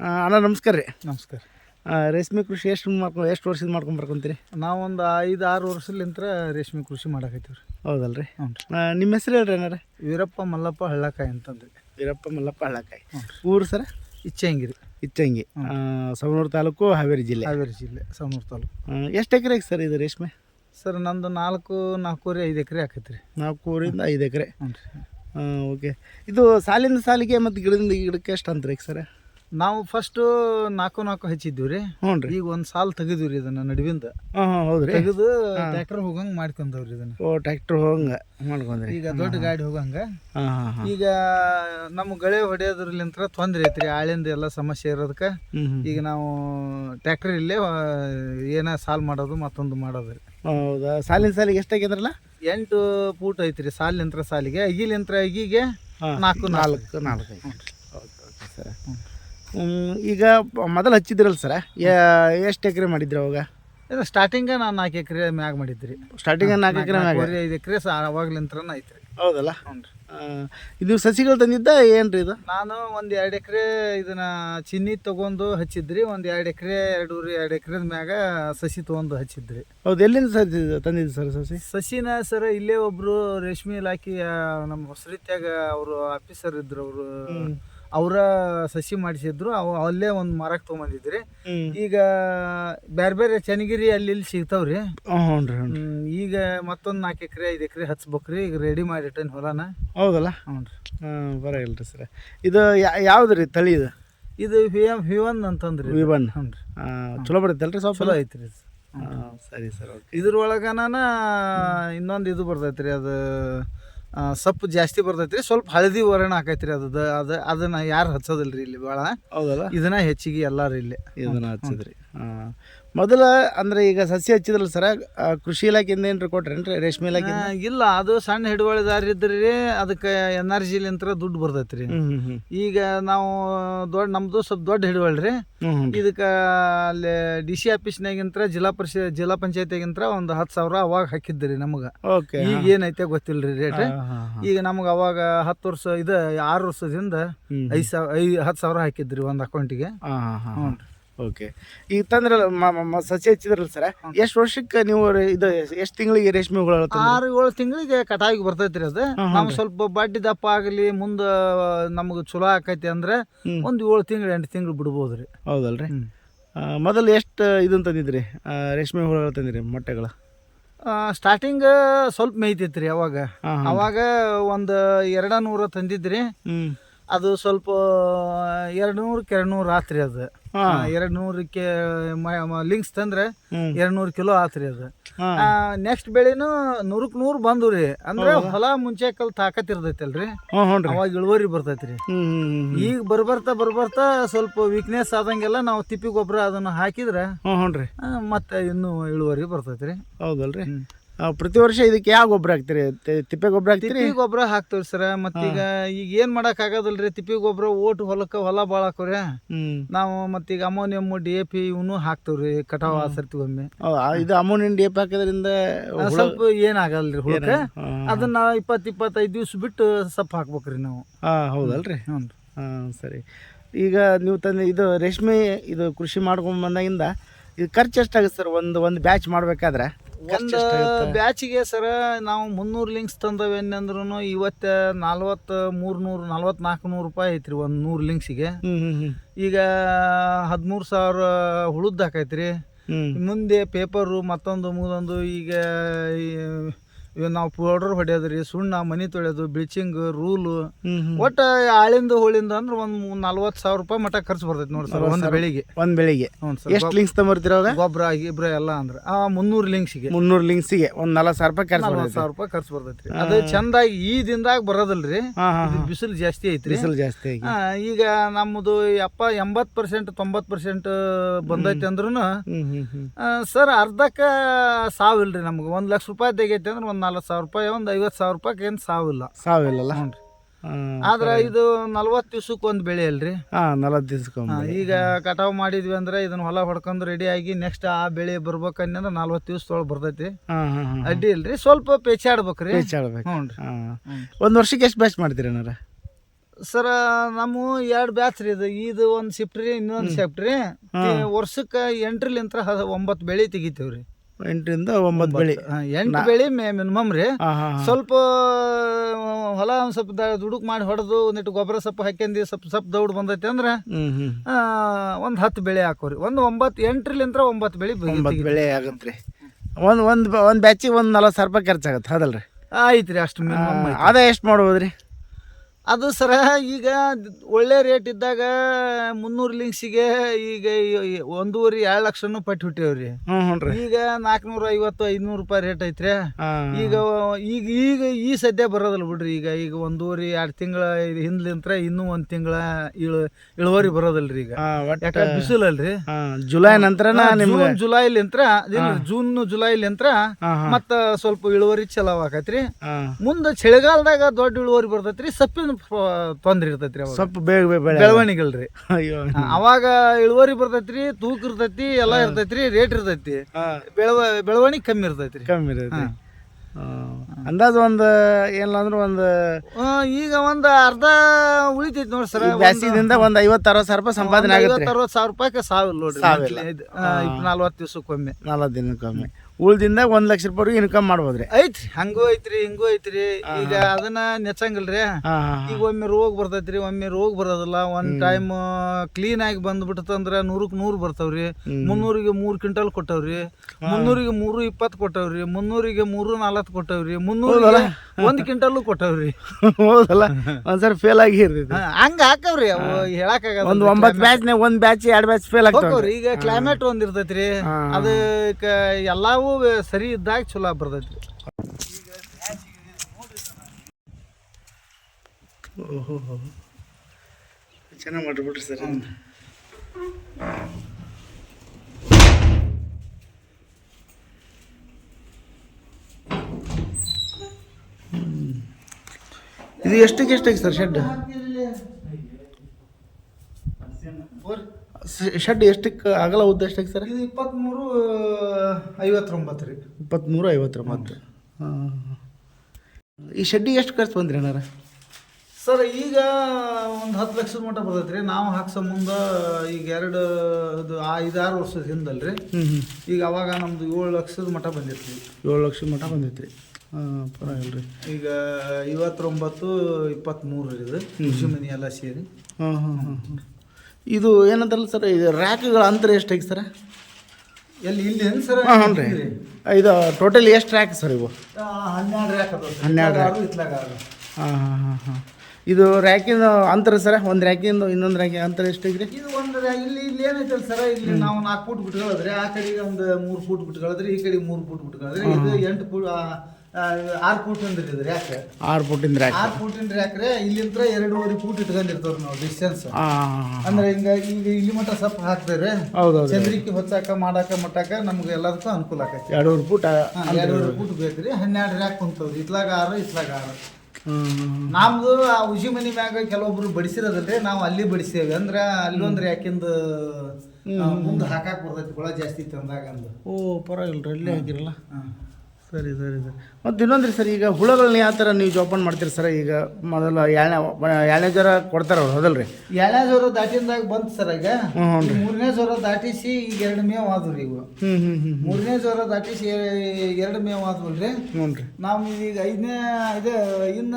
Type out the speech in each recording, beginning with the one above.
ಅಣ್ಣ ನಮಸ್ಕಾರ ರೀ. ನಮಸ್ಕಾರ. ರೇಷ್ಮೆ ಕೃಷಿ ಎಷ್ಟು ಮಾಡ್ಕೊ ಎಷ್ಟು ವರ್ಷದ ಮಾಡ್ಕೊಂಡು ಬರ್ಕೊಂತೀರಿ? ನಾವೊಂದು ಐದು ಆರು ವರ್ಷಲಿಂತ್ರ ರೇಷ್ಮೆ ಕೃಷಿ ಮಾಡಕತ್ತೀವಿ ರೀ ಹೌದಲ್ರಿ. ಹ್ಞೂ ರೀ. ನಿಮ್ಮ ಹೆಸರು ಹೇಳ್ರಿ ಏನಾರ ವೀರಪ್ಪ ಮಲ್ಲಪ್ಪ ಹಳ್ಳಕಾಯಿ ಅಂತಂದ್ರಿ. ವೀರಪ್ಪ ಮಲ್ಲಪ್ಪ ಹಳ್ಳಕಾಯಿ. ಹ್ಞೂ ಊರು ಸರ? ಇಚ್ಚಂಗಿರಿ ಇಚ್ಚಂಗಿ. ಸವಣೂರು ತಾಲೂಕು ಹಾವೇರಿ ಜಿಲ್ಲೆ. ಹಾವೇರಿ ಜಿಲ್ಲೆ ಸವಣೂರು ತಾಲೂಕು. ಎಷ್ಟು ಎಕರೆ ಸರ್ ಇದು ರೇಷ್ಮೆ? ಸರ್ ನಂದು ನಾಲ್ಕು ನಾಲ್ಕೂವರೆ ಐದು ಎಕರೆ ಹಾಕೈತಿ ರೀ ನಾಲ್ಕೂರಿಂದ ಐದು ಎಕರೆ. ಹ್ಞೂ ರೀ. ಓಕೆ. ಇದು ಸಾಲಿಂದ ಸಾಲಿಗೆ ಮತ್ತು ಗಿಡದಿಂದ ಗಿಡಕ್ಕೆ ಎಷ್ಟು ಅಂತ ಈಗ ಸರ್ ನಾವು ಫಸ್ಟ್ ನಾಲ್ಕು ನಾಲ್ಕು ಹಚ್ಚಿದ್ವಿ ರೀ. ಈಗ ಒಂದ್ ಸಾಲು ತೆಗೆದ್ವಿ ರೀ ಇದನ್ನ ನಡುವಿಂದ. ಹಾಂ ಹಾಂ ತೆಗೆದು ಟ್ರ್ಯಾಕ್ಟರ್ ಹೋಗಂಗ್ ಮಾಡ್ಕೊಂಡವ್ರಿ ಇದನ್ನು. ಓ ಟ್ರ್ಯಾಕ್ಟರ್ ಹೋಗಂಗ ಮಾಡ್ಕೊಂಡ್ರಿ. ಈಗ ದೊಡ್ಡ ಗಾಡಿ ಹೋಗಂಗ. ಹಾಂ ಹಾಂ ಹಾಂ. ಈಗ ನಮ್ಮ ಗಳೆ ಹೊಡೆಯೋದ್ರಲ್ಲಿಂತ ತೊಂದ್ರೆ ಐತ್ರಿ ಆಳಿಂದ ಎಲ್ಲ ಸಮಸ್ಯೆ ಇರೋದಕ್ಕೆ ಹ್ಞೂ ಹ್ಞೂ ಈಗ ನಾವು ಟ್ರ್ಯಾಕ್ಟರ್ ಇಲ್ಲೇ ಆ, ಏನ ಸಾಲ್ ಮಾಡೋದು ಮತ್ತೊಂದು ಮಾಡೋದು ರೀ. ಹೌದಾ? ಸಾಲಿನ ಸಾಲಿಗೆ ಎಷ್ಟಾಗ್ಯದ್ರಲ್ಲ ಎಂಟು ಫೂಟ್ ಐತ್ರಿ ಸಾಲಿನಿಂತ್ರ ಸಾಲಿಗೆ ಅಗಿಲಿಂತ್ರ ಅಗಿಗೆ ಹಾಂ. ನಾಲ್ಕು ನಾಲ್ಕು. ನಾಲ್ಕು ನಾಲ್ಕು. ಈಗ ಮೊದಲು ಹಚ್ಚಿದ್ರಲ್ಲ ಸರ ಎಷ್ಟು ಎಕರೆ ಮಾಡಿದ್ರಿ ಅವಾಗ? ಇದು ಸ್ಟಾರ್ಟಿಂಗ ನಾನು ನಾಲ್ಕು ಎಕರೆ ಮ್ಯಾಗ ಮಾಡಿದ್ರಿ. ಸ್ಟಾರ್ಟಿಂಗ್ ನಾಲ್ಕು ಎಕರೆ ಮ್ಯಾಗ? ಐದು ಎಕರೆ ಅವಾಗ್ಲಿಂತ್ರನ ಐತ್ರಿ. ಹೌದಲ್ಲ? ಹ್ಞೂ ಇದು ಸಸಿಗಳು ತಂದಿದ್ದ ಏನ್ರಿ ಇದು? ನಾನು ಒಂದು ಎರಡು ಎಕರೆ ಇದನ್ನ ಚಿನ್ನಿ ತಗೊಂಡು ಹಚ್ಚಿದ್ರಿ ಒಂದು ಎರಡು ಎಕರೆ ಎರಡೂರು ಎರಡು ಎಕರೆ ಮ್ಯಾಗ ಸಸಿ ತಗೊಂಡು ಹಚ್ಚಿದ್ರಿ. ಹೌದು ಎಲ್ಲಿಂದ ಸಸಿ ತಂದಿದ್ದು ಸರ್ ಸಸಿ? ಸಸಿನ ಸರ್ ಇಲ್ಲೇ ಒಬ್ರು ರೇಷ್ಮೆ ಇಲಾಖೆಯ ನಮ್ಮ ಹೊಸರಿತ್ಯಾಗ ಅವರು ಆಫೀಸರ್ ಇದ್ರು ಅವರು. ಅವರ ಸಸಿ ಮಾಡಿಸಿದ್ರು ಅವು ಅಲ್ಲೇ ಒಂದು ಮರಕ್ ತೊಗೊಂಬಂದಿದ್ರಿ. ಈಗ ಬೇರೆ ಬೇರೆ ಚನ್ನಗಿರಿ ಅಲ್ಲಿ ಇಲ್ಲಿ ಸಿಗ್ತಾವ್ರಿ. ಹ್ಞೂ ರೀ ಹ್ಞೂ ಹ್ಮ್, ಈಗ ಮತ್ತೊಂದು ನಾಲ್ಕು ಎಕರೆ ಐದು ಎಕರೆ ಹಚ್ಬೇಕ್ರಿ ಈಗ ರೆಡಿ ಮಾಡಿಟ್ಟೇನು ಹೊಲನ. ಹೌದಲ್ಲ? ಹ್ಞೂ ರೀ ಹಾಂ ಬರೋಲ್ಲ ರೀ ಸರ್. ಇದು ಯಾವ್ದು ರೀ ತಳಿ ಇದು? ಇದು ವಿ ಎಂ ವಿ ಒನ್ ಅಂತಂದ್ರಿ ಇದು. V one. ಹ್ಞೂ ರೀ ಚಲೋ ಬರುತ್ತಲ್ರಿ ಸ್ವಲ್ಪ? ಚಲೋ ಐತ್ರಿ ಇದು. ಹಾಂ ಸರಿ ಸರ್ ಓಕೆ. ಇದ್ರೊಳಗನ ಇನ್ನೊಂದು ಇದು ಬರ್ತೈತ್ರಿ ಅದು ಸೊಪ್ಪು ಜಾಸ್ತಿ ಬರ್ತೈತ್ರಿ ಸ್ವಲ್ಪ ಹಳದಿ ವರ್ಣ ಆಕೈತ್ರಿ ಅದು ಅದು ಅದನ್ನ ಯಾರು ಹಚ್ಚೋದಿಲ್ರಿ ಇಲ್ಲಿ ಭಾಳ ಹೌದಲ್ಲ? ಇದನ್ನ ಹೆಚ್ಚಿಗೆ ಎಲ್ಲಾರು ಇಲ್ಲಿ. ಇದನ್ನ ಹಚ್ಚಿದ್ರಿ. ಹಾಂ. ಮೊದಲ ಅಂದ್ರೆ ಈಗ ಸಸಿ ಹಚ್ಚಿದ್ರಲ್ಲ ಸರ ಕೃಷಿ ಇಲಾಖೆಯಿಂದ ಏನ್ರಿ ಕೊಟ್ರೇನ್ರಿ ರೇಷ್ಮೆ ಇಲಾಖೆ ಇಲ್ಲ ಅದು ಸಣ್ಣ ಹಿಡುವಳಿದಾರ ಇದ್ರಿ ಅದಕ್ಕೆ ಎನ್ ಆರ್ ಜಿಲಿಂತ್ರ ದುಡ್ಡು ಬರ್ತೈತ್ರಿ. ಈಗ ನಾವು ದೊಡ್ಡ ನಮ್ದು ಸ್ವಲ್ಪ ದೊಡ್ಡ ಹಿಡುವಳಿ ರೀ ಇದಕ್ಕೆ ಅಲ್ಲಿ ಡಿ ಸಿ ಆಫೀಸ್ನಾಗಿಂತ್ರ ಜಿಲ್ಲಾ ಪರಿಷತ್ ಜಿಲ್ಲಾ ಪಂಚಾಯತಿಗಿಂತ ಒಂದು ಹತ್ತು ಸಾವಿರ ಅವಾಗ ಹಾಕಿದ್ರಿ ನಮಗೆ. ಓಕೆ ಈಗ ಏನೈತೆ ಗೊತ್ತಿಲ್ರಿ ರೇಟ್? ಈಗ ನಮಗೆ ಅವಾಗ ಹತ್ತು ವರ್ಷ ಇದು ಆರು ವರ್ಷದಿಂದ. ಐದು ಸಾವಿರ ಐ ಹತ್ತು ಸಾವಿರ ಹಾಕಿದ್ರಿ ಒಂದು ಅಕೌಂಟಿಗೆ ಹಾಂ ಹಾಂ ಓಕೆ. ಈಗ ತಂದ್ರಲ್ಲ ಮ- ಮ- ಮ- ಸಸಿ ಹಚ್ಚಿದ್ರಲ್ಲ ಸರ್ ಎಷ್ಟು ವರ್ಷಕ್ಕೆ ನೀವು ರೆ- ಇದು ಎಷ್ಟು ತಿಂಗಳಿಗೆ ರೇಷ್ಮೆ ಹುಳ ಆರು ಏಳು ತಿಂಗಳಿಗೆ ಕಟಾವಿಗೆ ಬರ್ತೈತ್ರಿ ಅದು. ನಾವು ಸ್ವಲ್ಪ ಬಡ್ಡಿ ದಪ್ಪ ಆಗಲಿ ಮುಂದೆ ನಮ್ಗೆ ಚಲೋ ಆಕೈತಿ ಅಂದ್ರೆ ಹ್ಮ್. ಒಂದು ಏಳು ತಿಂಗಳು ಎಂಟು ತಿಂಗಳು ಬಿಡ್ಬೋದು ರೀ ಹೌದಲ್ರಿ? ಹ್ಮ್. ಆ, ಮೊದಲು ಎಷ್ಟು ಇದನ್ನ ತಂದಿದ್ರಿ? ಆ, ರೇಷ್ಮೆ ಹುಳುಗಳು ತಂದಿರಿ ಮೊಟ್ಟೆಗಳು? ಸ್ಟಾರ್ಟಿಂಗ್ ಸ್ವಲ್ಪ ಮೇಯ್ತೈತಿ ರೀ ಅವಾಗ. ಹಾಂ ಹಾಂ ಅವಾಗ ಒಂದು ಎರಡ ನೂರ ತಂದಿದ್ರಿ. ಹ್ಞೂ ಅದು ಸ್ವಲ್ಪ ಎರಡು ನೂರಕ್ಕೆ ಎರಡು ನೂರು ಆತ್ರಿ ಅದು. ಎರಡು ನೂರಕ್ಕೆ ಲಿಂಕ್ಸ್ ತಂದ್ರೆ ಎರಡ್ ನೂರ್ ಕಿಲೋ ಆತ್ರಿ ಅದು. ನೆಕ್ಸ್ಟ್ ಬೆಳೆನು ನೂರಕ್ ನೂರ್ ಬಂದು ರೀ. ಅಂದ್ರೆ ಹೊಲ ಮುಂಚೆ ಕಲ್ ತಾಕತ್ ಇರ್ತೈತಲ್ರಿ. ಅವಾಗ ಇಳುವರಿ ಬರ್ತೈತ್ರಿ. ಈಗ ಬರ್ಬರ್ತಾ ಬರ್ಬರ್ತಾ ಸ್ವಲ್ಪ ವೀಕ್ನೆಸ್ ಆದಂಗೆಲ್ಲ ನಾವು ತಿಪ್ಪಿ ಗೊಬ್ಬರ ಅದನ್ನ ಹಾಕಿದ್ರೆ ಮತ್ತೆ ಇನ್ನು ಇಳುವರಿ ಬರ್ತೈತ್ರಿ. ಹೌದಲ್ರಿ. ಪ್ರತಿ ವರ್ಷ ಇದಕ್ಕೆ ಯಾವ ಗೊಬ್ಬರ ಹಾಕ್ತೀರಿ? ತಿಪ್ಪೆ ಗೊಬ್ಬರ ಹಾಕ್ತೀರಿ? ತಿಪ್ಪಿ ಗೊಬ್ಬರ ಹಾಕ್ತೀವಿ ಸರ. ಮತ್ತೀಗ ಈಗ ಏನ್ ಮಾಡಕ್ ಆಗೋದಿಲ್ರಿ ತಿಪ್ಪಿ ಗೊಬ್ಬರ ಓಟ್ ಹೊಲಕ್ಕೆ ಹೊಲ ಭಾಳ ಹಾಕೋರಿ ನಾವು ಮತ್ತೀಗ ಅಮೋನಿಯಮ್ ಡಿ ಎ ಪಿ ಇವನು ಹಾಕ್ತೇವ್ರಿ ಕಟಾವ್ ಆಸರ್ತಿ ಒಮ್ಮೆ. ಹೌದು, ಆ, ಇದು ಅಮೋನಿಯಂ ಡಿ ಎಪ್ ಹಾಕೋದ್ರಿಂದ ಆ, ಸ್ವಲ್ಪ ಏನಾಗಲ್ರಿ ಹುಳಕ್ಕೆ? ಅದನ್ನ ಇಪ್ಪತ್ತು ಇಪ್ಪತ್ತೈದು ದಿವ್ಸ ಬಿಟ್ಟು ಸೊಪ್ಪು ಹಾಕ್ಬೇಕ್ರಿ ನಾವು. ಹಾಂ ಹೌದಲ್ರಿ? ಹ್ಞೂ ಹಾಂ ಸರಿ. ಈಗ ನೀವು ತಂದು ಇದು ರೇಷ್ಮೆ ಇದು ಕೃಷಿ ಮಾಡ್ಕೊಂಡ್ ಬಂದಾಗಿಂದ ಇದು ಖರ್ಚು ಎಷ್ಟಾಗುತ್ತೆ ಸರ್? ಒಂದು ಒಂದು ಬ್ಯಾಚ್ ಮಾಡಬೇಕಾದ್ರೆ? ಒಂದು ಬ್ಯಾಚಿಗೆ ಸರ ನಾವು ಮುನ್ನೂರು ಲಿಂಕ್ಸ್ ತಂದವೇನಂದ್ರೂ ಇವತ್ತು ನಲ್ವತ್ತು ಮೂರು ನೂರು ನಲ್ವತ್ತು ನಾಲ್ಕು ನೂರು ರೂಪಾಯಿ ಐತ್ರಿ ಒಂದು ನೂರು ಲಿಂಕ್ಸಿಗೆ. ಈಗ ಹದಿಮೂರು ಸಾವಿರ ಹುಳುದ್ ಹಾಕೈತ್ರಿ. ಮುಂದೆ ಪೇಪರು ಮತ್ತೊಂದು ಮೂದೊಂದು ಈಗ ಇವ್ ನಾವು ಪೌಡರ್ ಹೊಡೆಯೋದ್ರಿ ಸುಣ್ಣ ಮನಿ ತೊಳೆಯೋದು ಬ್ಲೀಚಿಂಗ್ ರೂಲು ಒಟ್ಟ ಆಳಿಂದ ಹೋಳಿಂದ ಅಂದ್ರೆ ಒಂದ್ ನಲ್ವತ್ತು ಸಾವಿರ ರೂಪಾಯಿ ಮಟ್ಟ ಖರ್ಚು ಬರ್ತೈತಿ ನೋಡಿ ಸರ್ ಒಂದ್ ಬೆಳಿಗ್ಗೆ. ಒಂದ್ ಬೆಳಿಗ್ಗೆ. ಎಷ್ಟು ಲಿಂಕ್ಸ್ ತಗೊಂಬರ್ತೀರ ಅವಾಗ? ಗೊಬ್ಬರ ಗಿಬ್ರ ಎಲ್ಲ ಅಂದ್ರೆ. ಆ ಮುನ್ನೂರು ಲಿಂಕ್ಸ್ಗೆ ಮುನ್ನೂರು ಲಿಂಕ್ಸಿಗೆ ಒಂದ್ ನಲ್ವತ್ತು ಸಾವಿರ ರೂಪಾಯಿ ಖರ್ಚು ನಲ್ವತ್ತು ಸಾವಿರ ರೂಪಾಯಿ ಖರ್ಚು ಬರ್ತೈತಿ ಅದು ಚಂದಾಗಿ ಈ ದಿನದಾಗ ಬರೋದಲ್ರಿ. ಬಿಸಿಲು ಜಾಸ್ತಿ ಐತ್ರಿ. ಬಿಸಿಲು ಜಾಸ್ತಿ ಈಗ ನಮ್ಮದು ಎಪ್ಪ ಎಂಬತ್ ಪರ್ಸೆಂಟ್ ತೊಂಬತ್ ಪರ್ಸೆಂಟ್ ಬಂದೈತಿ ಅಂದ್ರೂ ಸರ್ ಅರ್ಧಕ್ಕೆ ಸಾವಿಲ್ರಿ ನಮ್ಗೆ. ಒಂದು ಲಕ್ಷ ರೂಪಾಯಿ ತೆಗೈತೆ ಅಂದ್ರೆ ಒಂದು ನಾಲ್ಕು ಸಾವಿರ ರೂಪಾಯಿ ಒಂದು ಐವತ್ತು ಸಾವಿರ ರೂಪಾಯಿ ಏನು ಸಾವಿಲ್ಲ. ಸಾವಿಲ್ಲ ಹ್ಞೂ ರೀ. ಆದ್ರೆ ಇದು ನಲ್ವತ್ತು ದಿವ್ಸಕ್ಕೆ ಒಂದು ಬೆಳೆ ಅಲ್ರಿ? ಹಾಂ ನಲವತ್ತು ದಿವ್ಸಕ್ಕೆ ಈಗ ಕಟಾವು ಮಾಡಿದ್ವಿ ಅಂದ್ರೆ ಇದನ್ನ ಹೊಲ ಹೊಡ್ಕೊಂಡು ರೆಡಿ ಆಗಿ ನೆಕ್ಸ್ಟ್ ಆ ಬೆಳೆ ಬರ್ಬೇಕಂದ್ರೆ ನಲ್ವತ್ತು ದಿವ್ಸದೊಳಗೆ ಬರ್ತೈತಿ. ಅಡ್ಡಿ ಇಲ್ರಿ ಸ್ವಲ್ಪ ಪೇಚಾಡ್ಬೇಕ್ರಿ. ಹೆಚ್ಚಾಡ್ಬೇಕು ಹ್ಞೂ ರೀ. ಒಂದು ವರ್ಷಕ್ಕೆ ಎಷ್ಟು ಬ್ಯಾಚ್ ಮಾಡ್ತೀರಿ ಏನಾರ ಸರ ನಮ್ಮ ಎರಡು ಬ್ಯಾಚ್ ರೀ ಇದು. ಇದು ಒಂದು ಶಿಫ್ಟ್ ರೀ ಇನ್ನೊಂದು ಶಿಫ್ಟ್ ರೀ. ವರ್ಷಕ್ಕೆ ಎಂಟ್ರಲಿಂತ್ರ ಒಂಬತ್ತು ಬೆಳೆ ತೆಗಿತೀವಿ ರೀ ಎಂಟರಿಂದ ಒಂಬತ್ತು ಬೆಳೆ. ಎಂಟು ಬೆಳೆ ಮಿನಿಮಮ್ ರೀ. ಸ್ವಲ್ಪ ಹೊಲ ಒಂದು ಸ್ವಲ್ಪ ದುಡುಕ್ ಮಾಡಿ ಹೊಡೆದು ಒಂದಿಟ್ಟು ಗೊಬ್ಬರ ಸ್ವಲ್ಪ ಹಾಕ್ಯಂದು ಸ್ವಲ್ಪ ಸ್ವಲ್ಪ ದೌಡ್ ಬಂದೈತಿ ಅಂದ್ರೆ ಒಂದು ಹತ್ತು ಬೆಳೆ ಹಾಕೋರಿ. ಒಂದು ಒಂಬತ್ತು ಎಂಟರಿಂದ ಒಂಬತ್ತು ಬೆಳೆ ಒಂಬತ್ತು ಬೆಳೆ ಆಗತ್ತೆ ರೀ ಒಂದು ಒಂದು ಒಂದು ಬ್ಯಾಚಿಗೆ ಒಂದು ನಲ್ವತ್ತು ಸಾವಿರ ರೂಪಾಯಿ ಖರ್ಚಾಗತ್ತೆ ಹೌದಲ್ರಿ? ಆಯ್ತು ರೀ ಅಷ್ಟು ಮಿನಿಮಮ್ ಅದ ಎಷ್ಟು ಮಾಡ್ಬೋದು ರೀ ಅದು ಸರ ಈಗ ಒಳ್ಳೆ ರೇಟ್ ಇದ್ದಾಗ ಮುನ್ನೂರು ಲಿಂಕ್ಸಿಗೆ ಈಗ ಒಂದೂವರೆ ಎರಡು ಲಕ್ಷನೂ ಪಟ್ಟು ಹುಟ್ಟೇವ್ರಿ. ಈಗ ನಾಲ್ಕುನೂರ ಐವತ್ತು ಐದುನೂರು ರೂಪಾಯಿ ರೇಟ್ ಐತ್ರಿ. ಈಗ ಈಗ ಈಗ ಈ ಸದ್ಯ ಬರೋದಿಲ್ಲ ಬಿಡ್ರಿ ಈಗ ಈಗ ಒಂದೂವರೆ ಎರಡು ತಿಂಗಳ ಹಿಂದ್ಲಿಂತ್ರ ಇನ್ನೂ ಒಂದು ತಿಂಗಳ ಇಳು ಇಳುವರಿ ಬರೋದಿಲ್ರಿ ಈಗ. ಬಿಸಿಲ್ ಯಾಕಂದ್ರೆ ಬಿಸಿಲಲ್ರಿ. ಜುಲೈ ನಂತರ ಜುಲೈಲಿಂತ್ರ ಜೂನ್ ಜುಲೈಲಿಂತ್ರ ಮತ್ತ ಸ್ವಲ್ಪ ಇಳುವರಿ ಚಲೋ ಆಕತ್ರಿ ಮುಂದೆ ಚಳಿಗಾಲದಾಗ ದೊಡ್ಡ ಇಳುವರಿ ಬರ್ತೈತ್ರಿ ಸಪ್ಪಿನ ತೊಂದ್ರೆ ಇರ್ತೈತ್ರಿ ಅವಾಗ. ಸ್ವಲ್ಪ ಬೇಗ ಬೆಳವಣಿಗೆ ಬೆಳೆ ಬೆಳವಣಿಗೆಲ್ರಿ. ಅಯ್ಯೋ. ಅವಾಗ ಇಳುವರಿ ಬರ್ತೈತ್ರಿ ತೂಕ ಇರ್ತೈತಿ ಎಲ್ಲಾ ಇರ್ತೈತ್ರಿ ರೇಟ್ ಇರ್ತೈತಿ. ಬೆಳವ ಬೆಳವಣಿಗೆ ಕಮ್ಮಿ ಇರ್ತೈತ್ರಿ. ಕಮ್ಮಿ ಇರುತ್ತೆ. ಅಂದಾಜು ಒಂದು ಏನಂದ್ರೆ ಒಂದ್ ಒಂದು ಈಗ ಒಂದ್ ಅರ್ಧ ಉಳಿತೈತಿ ನೋಡ್ರಿ ಸರ್. ಬ್ಯಾಸಿದಿಂದ ಒಂದು ಐವತ್ತು ಅರವತ್ತು ಸಾವಿರ ರೂಪಾಯಿ ಸಂಪಾದನೆ ಆಗುತ್ತೆ. ಅರವತ್ ಅರವತ್ತು ಸಾವಿರ ರೂಪಾಯಿಗೆ ಸಾವಿರ ಆ, ಇಪ್ಪ ನಲ್ವತ್ತು ದಿವ್ಸಕ್ಕೊಮ್ಮೆ. ನಾಲ್ಕು ದಿನಕ್ಕೊಮ್ಮೆ. ಉಳ್ದಿಂದ ಒಂದ್ ಲಕ್ಷ ರೂಪಾಯಿ ಇನ್ಕಮ್ ಮಾಡ್ಬೋದ್ರಿ. ಐತ್ರಿ ಹಂಗೂ ಐತ್ರಿ ಹಿಂಗೂ ಐತ್ರಿ. ಈಗ ಅದನ್ನ ನೆಚ್ಚಂಗಿಲ್ರಿ. ಈಗ ಒಮ್ಮೆ ರೋಗ ಬರ್ತೈತ್ರಿ ಒಮ್ಮೆ ರೋಗ ಬರೋದಿಲ್ಲ. ಒಂದ್ ಟೈಮ್ ಕ್ಲೀನ್ ಆಗಿ ಬಂದ್ಬಿಟ್ಟಂದ್ರ ನೂರಕ್ ನೂರು ಬರ್ತಾವ್ರಿ. ಮುನ್ನೂರಿಗೆ ಮೂರು ಕ್ವಿಂಟಲ್ ಕೊಟ್ಟವ್ರಿ. ಮುನ್ನೂರಿಗೆ ಮೂರು ಇಪ್ಪತ್ ಕೊಟ್ಟವ್ರಿ. ಮುನ್ನೂರಿಗೆ ಮೂರು ನಾಲ್ಕು ಕೊಟ್ಟವ್ರಿ ಮುನ್ನೂರು ಒಂದ್ ಕ್ವಿಂಟಲ್ ಕೊಟ್ಟವ್ರಿ. ಹೌದಲ್ಲ? ಒಂದ್ಸರಿ ಫೇಲ್ ಆಗಿ ಇರ್ತೈತಿ ಹಂಗ ಹಾಕವ್ರಿ ಅವು ಹೇಳಕ್ಕಾಗಲ್ಲ ಒಂದು ಒಂಬತ್ತು ಬ್ಯಾಚ್ನಾಗ ಒಂದು ಬ್ಯಾಚ್ ಎರಡು ಬ್ಯಾಚ್ ಫೇಲ್ ಆಗ್ತಾವ್ರಿ. ಈಗ ಕ್ಲೈಮೇಟ್ ಒಂದ್ ಇರ್ತೈತ್ರಿ ಅದಕ್ಕೆ ಎಲ್ಲಾವು ಸರಿ ಇದ್ದಾಗ ಚಲೋ ಬರ್ತೈತ್ರಿ. ಓಹೋ ಚೆನ್ನಾಗಿ ಮಾಡಿಬಿಟ್ರಿ ಸರ್. ಇದು ಎಷ್ಟಕ್ಕೆ ಎಷ್ಟಾಗಿ ಸರ್ ಶೆಡ್ ಶೆಡ್ ಎಷ್ಟಕ್ಕೆ ಆಗಲ್ಲ ಉದ್ದ ಎಷ್ಟಾಗಿ ಸರ್? ಇದು ಇಪ್ಪತ್ತ್ಮೂರು ಐವತ್ತೊಂಬತ್ತು ರೀ. ಇಪ್ಪತ್ತ್ಮೂರು ಐವತ್ತೊಂಬತ್ತು. ಹಾಂ ಈ ಶೆಡ್ಡಿಗೆ ಎಷ್ಟು ಖರ್ಚು ಬಂದ್ರಿ ಅಣ್ಣಾರ? ಸರ್ ಈಗ ಒಂದು ಹತ್ತು ಲಕ್ಷದ ಮಟ್ಟ ರೀ. ನಾವು ಹಾಕ್ಸೋ ಮುಂದೆ ಈಗ ಎರಡು ಇದು ಐದಾರು ವರ್ಷದ ಹಿಂದಲ್ರಿ. ಈಗ ಅವಾಗ ನಮ್ದು ಏಳು ಲಕ್ಷದ ಮಟ್ಟ ಬಂದಿತ್ತು ಏಳು ಲಕ್ಷದ ಮಟ್ಟ ಬಂದೈತ್ರಿ. ಹಾಂ ಪರವಾಗಿಲ್ಲ ರೀ ಈಗ ಐವತ್ತೊಂಬತ್ತು ಇಪ್ಪತ್ತ್ಮೂರು ರೀ ಇದು ಕೃಷಿ ಮನೆ ಎಲ್ಲ ಸೇರಿ. ಹಾಂ ಹಾಂ ಹಾಂ ಹಾಂ. ಇದು ಏನಂತಾರಲ್ಲ ಸರ್ ಇದು ರ್ಯಾಕ್ಗಳ ಅಂತರ ಎಷ್ಟಾಗಿ ಸರ್? ಎಲ್ಲಿ ಇಲ್ಲಿ ಏನು ಸರ್? ಹಾಂ ಹ್ಞೂ ರೀ. ಇದು ಟೋಟಲ್ ಎಷ್ಟು ರ್ಯಾಕ್ ಸರ್ ಇವು? ಹನ್ನೆರಡು ರ್ಯಾಕ್ ಹನ್ನೆರಡು ರ್ಯಾಕ್. ಇತ್ಲಾಗ ಹಾಂ ಹಾಂ ಹಾಂ ಹಾಂ. ಇದು ರ್ಯಾಕಿನ ಅಂತರ ಸರ ಒಂದು ರ್ಯಾಕಿಂದ ಇನ್ನೊಂದು ರ್ಯಾಕಿ ಅಂತರ ಎಷ್ಟು ಇದು ಒಂದು ಇಲ್ಲಿ ಇಲ್ಲಿ ಏನೈತಲ್ಲ ಸರ್ ಇಲ್ಲಿ ನಾವು ನಾಲ್ಕು ಫೂಟ್ ಬಿಟ್ಕೊಳ್ಳೋದ್ರಿ ಆ ಕಡೆಗೆ ಒಂದು ಮೂರು ಫೂಟ್ ಬಿಟ್ಕೊಳ್ಳೋದ್ರಿ ಈ ಕಡೆ ಮೂರು ಫೂಟ್ ಬಿಟ್ಕೊಳ್ಳೋದ್ರಿ ಇದು ಎಂಟು ಫೂಟ್ ಆರು ಫೂಟ್ ಅಂದ್ರಿ ರ್ಯಾಕ್ ಆರು ಫೂಟಿಂದ ರ್ಯಾಕ್ ಆರು ಫೂಟಿನ ರ್ಯಾಕ್ರೆ ಇಲ್ಲಿಂತ್ರ ಎರಡೂವರೆ ಫೂಟ್ ಇಟ್ಕೊಂಡಿರ್ತವ್ರಿ ನಾವು ಡಿಸ್ಟೆನ್ಸ್ ಅಂದ್ರೆ ಹಿಂಗ ಈಗ ಇಲ್ಲಿ ಮಟ್ಟ ಸಪ್ ಹಾಕ್ತೇವೆ ಹೌದು ಹೌದು ಚಂದ್ರಿಕೆ ಹೊಚ್ಚಾಕ ಮಾಡಾಕ ಮಟ್ಟಾಕ ನಮ್ಗೆ ಎಲ್ಲದಕ್ಕೂ ಅನುಕೂಲ ಆಕೈತಿ. ಎರಡೂವರೆ ಫೂಟ್ ಎರಡೂರು ಎರಡೂವರೆ ಫೂಟ್ ಬೇಕ್ರಿ. ಹನ್ನೆರಡು ರ್ಯಾಕ್ ಕುಂತವ್ರಿ? ಇತ್ಲಾಗ ಆರು ಇತ್ಲಾಗ ಆರು. ನಮ್ದು ಆ ಉಜಿ ಮನಿ ಮ್ಯಾಗ ಕೆಲವೊಬ್ರು ಬಡಿಸಿರೋದಲ್ರಿ. ನಾವು ಅಲ್ಲಿ ಬಡಿಸ್ತೇವೆ ಅಂದ್ರೆ ಅಲ್ಲೊಂದ್ ರ್ಯಾಕಿಂದ ಮುಂದೆ ಹಾಕಾಕ್ ಬರ್ತೈತಿ ಹುಳ ಜಾಸ್ತಿ ತಂದಾಗ ಅಂದ್ರೆ ಓ ಪರವಾಗಿಲ್ಲ ಅಲ್ಲೇ ಹಾಕಿರಲ್ಲ ಸರಿ ಸರಿ ಸರಿ. ಮತ್ತು ಇನ್ನೊಂದ್ರಿ ಸರ್ ಈಗ ಹುಳಗಳನ್ನ ಯಾವ ಥರ ನೀವು ಜೋಪಾನ ಮಾಡ್ತೀರಿ ಸರ್? ಈಗ ಮೊದಲು ಎಣ್ಣೆ ಎಣ್ಣೆ ಜ್ವರ ಕೊಡ್ತಾರೆ ಅವ್ರು ಹೌದಲ್ರಿ? ಎಳೆ ಜ್ವರ ದಾಟಿದಾಗ ಬಂತು ಸರ್ ಈಗ. ಹ್ಞೂ ರೀ ಮೂರನೇ ಜ್ವರ ದಾಟಿಸಿ ಈಗ ಎರಡು ಮೇವ್ ಆದ್ರಿ ಈಗ. ಹ್ಞೂ ಹ್ಞೂ ಹ್ಞೂ ಮೂರನೇ ಜ್ವರ ದಾಟಿಸಿ ಎರಡು ಮೇವ್ ಆದ್ವಲ್ರಿ ಹ್ಞೂ ರೀ ನಾವು ಈಗ ಐದನೇ ಇದೆ ಇನ್ನ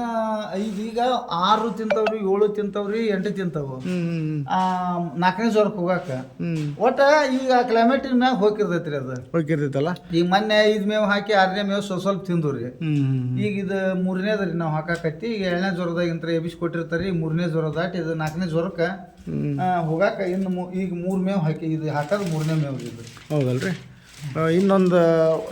ಐದು ಈಗ ಆರು ತಿಂತಾವ್ರಿ ಏಳು ತಿಂತಾವ್ರಿ ಎಂಟು ತಿಂತಾವು. ನಾಲ್ಕನೇ ಜ್ವರಕ್ಕೆ ಹೋಗಾಕ. ಹ್ಞೂ ಒಟ್ಟ ಈಗ ಕ್ಲೈಮೇಟಿನ ಮ್ಯಾಗ ಹೋಗಿರ್ತೈತ್ರಿ ಅದು. ಹೋಗಿರ್ತೈತಲ್ಲ? ಈಗ ಮೊನ್ನೆ ಐದು ಮೇವು ಹಾಕಿ ಆರನೇ ಮೇವು ಸ್ವಲ್ಪ ಸ್ವಲ್ಪ ತಿಂದು ರೀ. ಈಗ ಇದು ಮೂರನೇದ ರೀ ನಾವು ಹಾಕಾಕತ್ತಿ. ಈಗ ಎರಡನೇ ಜ್ವರದಾಗಿಂತ ಎಬಿಸಿ ಕೊಟ್ಟಿರ್ತಾರೆ ಮೂರನೇ ಜ್ವರ ದಾಟಿ ಇದು ನಾಲ್ಕನೇ ಜ್ವರಕ್ಕೆ ಹೋಗಾಕ ಇನ್ನು ಈಗ ಮೂರು ಮೇವು ಹಾಕಿ ಇದು ಹಾಕೋದು ಮೂರನೇ ಮೇವು ಇದು. ಹೌದಲ್ರಿ? ಇನ್ನೊಂದು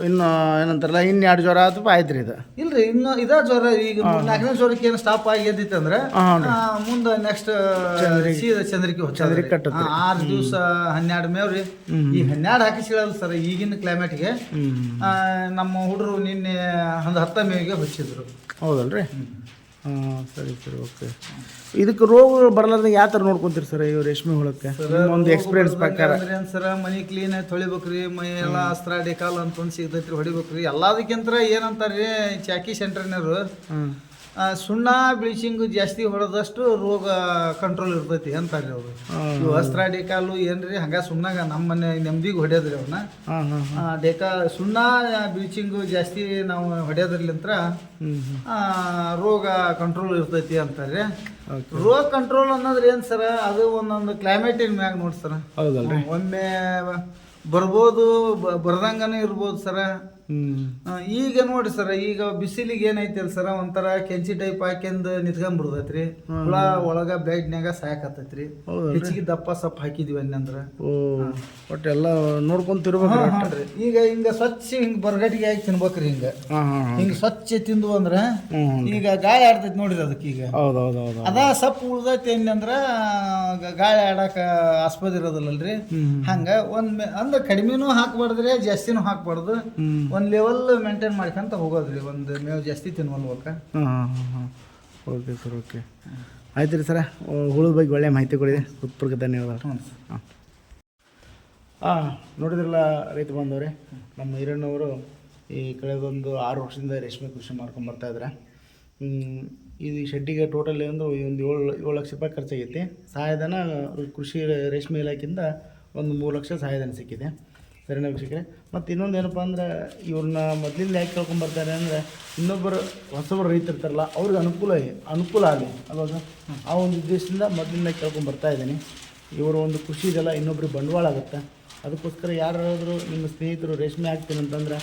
ಇನ್ನು ಏನಂತಾರಲ್ಲ ಇನ್ನೆರಡು ಜ್ವರ ಆದ್ರೂ ಆಯ್ತು ರೀ ಇದು. ಇಲ್ರಿ ಇನ್ನು ಇದ ಜ್ವರ ಈಗ ನಾಲ್ಕನೇ ಜ್ವರಕ್ಕೆ ಏನು ಸ್ಟಾಪ್ ಆಗಿ ಎದ್ದಿತ್ತು ಅಂದ್ರೆ ಮುಂದೆ ನೆಕ್ಸ್ಟ್ ಸೀದಾ ಚಂದ್ರಿಕೆ ಚಂದ್ರಿಕೆ ಕಟ್ಟತ್ರಿ. ಆರು ದಿವಸ ಹನ್ನೆರಡು ಮೇವ್ ರೀ ಈ ಹನ್ನೆರಡು ಹಾಕಿಸಿಳಲ್ಲ ಸರ್ ಈಗಿನ ಕ್ಲೈಮೇಟ್ಗೆ ನಮ್ಮ ಹುಡುಗರು ನಿನ್ನೆ ಒಂದು ಹತ್ತ ಮೇವಿಗೆ ಹಚ್ಚಿದ್ರು. ಹೌದಲ್ರಿ? ಹಾಂ ಸರಿ ಸರಿ ಓಕೆ ಇದಕ್ಕೆ ರೋಗಗಳು ಬರಲಾರ್ದಂಗೆ ಯಾವ ಥರ ನೋಡ್ಕೊಂತೀರಿ ಸರ್ ಇವು ರೇಷ್ಮೆ ಹುಳಕ್ಕೆ? ಒಂದು ಎಕ್ಸ್ಪೀರಿಯನ್ಸ್ ಪ್ರಕಾರ. ಏನ್ ಸರ ಮನಿ ಕ್ಲೀನ್ ಆಗಿ ತೊಳಿಬೇಕ್ರಿ ಮೈ ಎಲ್ಲ ಅಸ್ತ್ರ ಡೆಕಾಲ್ ಅಂತ ಒಂದು ಸಿಗ್ತೈತ್ರಿ ಹೊಡಿಬೇಕ್ರಿ. ಎಲ್ಲದಕ್ಕಿಂತ ರೀ ಚಾಕಿ ಸೆಂಟರ್ನವರು ಸುಣ್ಣ ಬ್ಲೀಚಿಂಗ್ ಜಾಸ್ತಿ ಹೊಡೆದಷ್ಟು ರೋಗ ಕಂಟ್ರೋಲ್ ಇರ್ತೈತಿ ಅಂತಾರೆ ಅವರು. ಇವು ಅಸ್ತ್ರ ಡೇಕಾಲು ಏನ್ರಿ ಹಂಗ ಸುಣ್ಣಾಗ ನಮ್ಮ ಮನೆ ನೆಮ್ಮದಿಗೆ ಹೊಡೆಯೋದ್ರಿ ಅವನ್ನ ಡೆಕಾ ಸುಣ್ಣ ಬ್ಲೀಚಿಂಗು ಜಾಸ್ತಿ ನಾವು ಹೊಡೆಯೋದ್ರಲ್ಲಿಂತ್ರ ರೋಗ ಕಂಟ್ರೋಲ್ ಇರ್ತೈತಿ ಅಂತಾರೆ. ರೋಗ ಕಂಟ್ರೋಲ್ ಅನ್ನೋದ್ರ ಏನು ಸರ ಅದು ಒಂದೊಂದು ಕ್ಲೈಮೇಟಿನ ಮ್ಯಾಗ ನೋಡಿ ಸರ. ಒಮ್ಮೆ ಬರ್ಬೋದು ಬರ್ದಂಗನೂ ಇರ್ಬೋದು ಸರ. ಈಗ ನೋಡಿ ಸರ ಈಗ ಬಿಸಿಲಿಗೆ ಏನೈತಿ ಅಲ್ಲ ಸರ ಒಂಥರ ಕೆಂಚಿ ಟೈಪ್ ಹಾಕ್ಯಂದು ನಿಂತ್ಕೊಂಡ್ಬಿಡ್ತೈತ್ರಿ ಹುಳ ಒಳಗ ಬೆಡ್ನ್ಯಾಗ ಸಾಯಕತ್ತೈತ್ರಿ ಹೌದಲ್ರಿ? ಹೆಚ್ಚಿಗೆ ದಪ್ಪ ಸಪ್ಪ ಹಾಕಿದ್ವಿ ಅನ್ನಂದ್ರ. ಒಟ್ಟು ಎಲ್ಲ ನೋಡ್ಕೊಂತಿರ್ಬೇಕು ಹಾನ್ರಿ. ಈಗ ಹಿಂಗ ಸ್ವಚ್ಛ ಹಿಂಗ ಬರ್ಗಟ್ಟಿಗೆ ಹಾಕಿ ತಿನ್ಬೇಕ್ರಿ ಹಿಂಗ. ಹಿಂಗ ಸ್ವಚ್ಛ ತಿಂದು ಅಂದ್ರ ಈಗ ಗಾಳಿ ಆಡ್ತೈತಿ ನೋಡ್ರಿ ಅದಕ್ಕೆ ಈಗ. ಹೌದು ಹೌದು ಹೌದು ಅದ ಸಪ್ ಉಳ್ದೈತಿ ಅಂದ್ರ ಗಾಳಿ ಆಡಾಕ ಆಸ್ಪದ ಇರೋದಿಲ್ಲ ಅಲ್ರಿ ಹಂಗ ಒಂದ್ ಅಂದ್ರೆ ಕಡಿಮೆನೂ ಹಾಕ್ಬಾರ್ದ್ರಿ ಜಾಸ್ತಿನೂ ಹಾಕ್ಬಾರ್ದು. ಒಂದ್ ಲೆವೆಲ್ ಮೇಂಟೈನ್ ಮಾಡ್ಕೊಂತ ಹೋಗೋದ್ರಿ ಒಂದು ಮೇವು ಜಾಸ್ತಿ ತಿನ್ವಲ್ಬೇಕ ಹಾಂ ಹಾಂ ಹಾಂ ಹಾಂ. ಓಕೆ ಸರ್ ಓಕೆ ಆಯ್ತು ರೀ ಸರ ಹುಳು ಬಗ್ಗೆ ಒಳ್ಳೆ ಮಾಹಿತಿ ಕೊಡಿದೆ ಉತ್ಪೂರ್ಕ ಧನ್ಯವಾದ ಹ್ಞೂ ಹಾಂ. ಹಾಂ ನೋಡಿದ್ರಲ್ಲ ರೈತ ಬಂದವ್ರೆ ನಮ್ಮ ಹಿರಣ್ಣವರು ಈ ಕಳೆದೊಂದು ಆರು ವರ್ಷದಿಂದ ರೇಷ್ಮೆ ಕೃಷಿ ಮಾಡ್ಕೊಂಡು ಬರ್ತಾ ಇದು ಶೆಡ್ಡಿಗೆ ಟೋಟಲ್ ಒಂದು ಒಂದು ಏಳು ಏಳು ಲಕ್ಷ ರೂಪಾಯಿ ಖರ್ಚಾಗೈತಿ. ಸಹಾಯಧನ ಕೃಷಿ ರೇಷ್ಮೆ ಇಲಾಖೆಯಿಂದ ಒಂದು ಮೂರು ಲಕ್ಷ ಸಹಾಯಧನ ಸಿಕ್ಕಿದೆ. ಸರಿನಾ ವೀಕ್ಷಕರೇ. ಮತ್ತು ಇನ್ನೊಂದು ಏನಪ್ಪ ಅಂದ್ರೆ ಇವ್ರನ್ನ ಮೊದಲಿಂದ ಯಾಕೆ ಕೇಳ್ಕೊಂಬರ್ತಾರೆ ಅಂದರೆ ಇನ್ನೊಬ್ಬರು ಹೊಸಬ್ರು ರೈತಿರ್ತಾರಲ್ಲ ಅವ್ರಿಗೆ ಅನುಕೂಲ ಅನುಕೂಲ ಆಗಲಿ ಸರ್? ಆ ಒಂದು ಉದ್ದೇಶದಿಂದ ಮೊದಲಿಂದ ಕೇಳ್ಕೊಂಬರ್ತಾ ಇದ್ದೀನಿ. ಇವರ ಒಂದು ಖುಷಿ ಇದೆಲ್ಲ ಇನ್ನೊಬ್ರಿಗೆ ಬಂಡವಾಳ ಆಗುತ್ತೆ. ಅದಕ್ಕೋಸ್ಕರ ಯಾರಾದರೂ ನಿಮ್ಮ ಸ್ನೇಹಿತರು ರೇಷ್ಮೆ ಹಾಕ್ತೀನಿ ಅಂತಂದ್ರೆ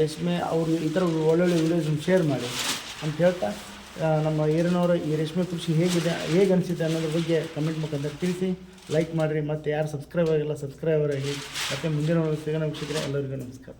ರೇಷ್ಮೆ ಅವರು ಈ ಥರ ಒಳ್ಳೊಳ್ಳೆ ವಿಡಿಯೋಸ್ ಶೇರ್ ಮಾಡಿ ಅಂತ ಹೇಳ್ತಾ ನಮ್ಮ ಏರಿನವರ ಈ ರೇಷ್ಮೆ ಕೃಷಿ ಹೇಗಿದೆ, ಹೇಗೆ ಅನಿಸಿದೆ ಅನ್ನೋದ್ರ ಬಗ್ಗೆ ಕಮೆಂಟ್ ಮುಖಾಂತರ ತಿಳಿಸಿ. ಲೈಕ್ ಮಾಡಿರಿ ಮತ್ತು ಯಾರು ಸಬ್ಸ್ಕ್ರೈಬ್ ಆಗಿಲ್ಲ ಸಬ್ಸ್ಕ್ರೈಬರ್ ಆಗಿ ಮತ್ತು ಮುಂದಿನ ಸಿಗೋಣ ವೀಕ್ಷಕರೇ ಎಲ್ಲರಿಗೂ ನಮಸ್ಕಾರ.